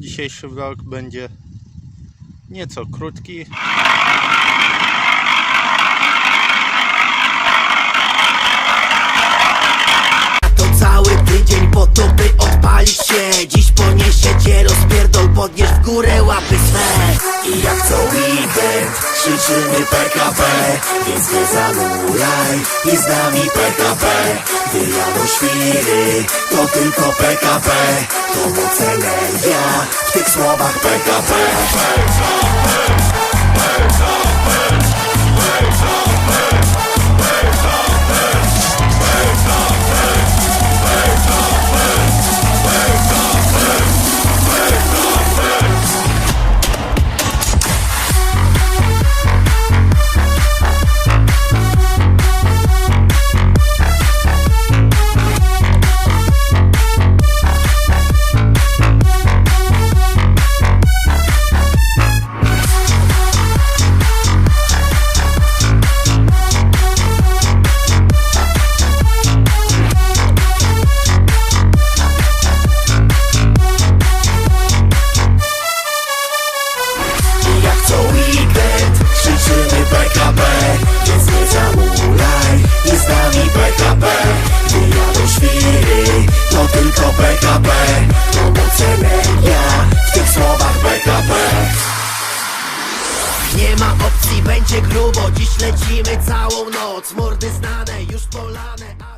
Dzisiejszy vlog będzie nieco krótki. To cały tydzień po to by odpalić się Dziś poniesie cię rozpierdol, podnieś w górę łapy I jak co weekend krzyczymy PKP Więc nie zamulaj i z nami PKP Gdy jadą świry, to tylko PKP To moc energia w tych słowach PKP opcji, będzie grubo Dziś lecimy całą noc. Mordy znane, już polane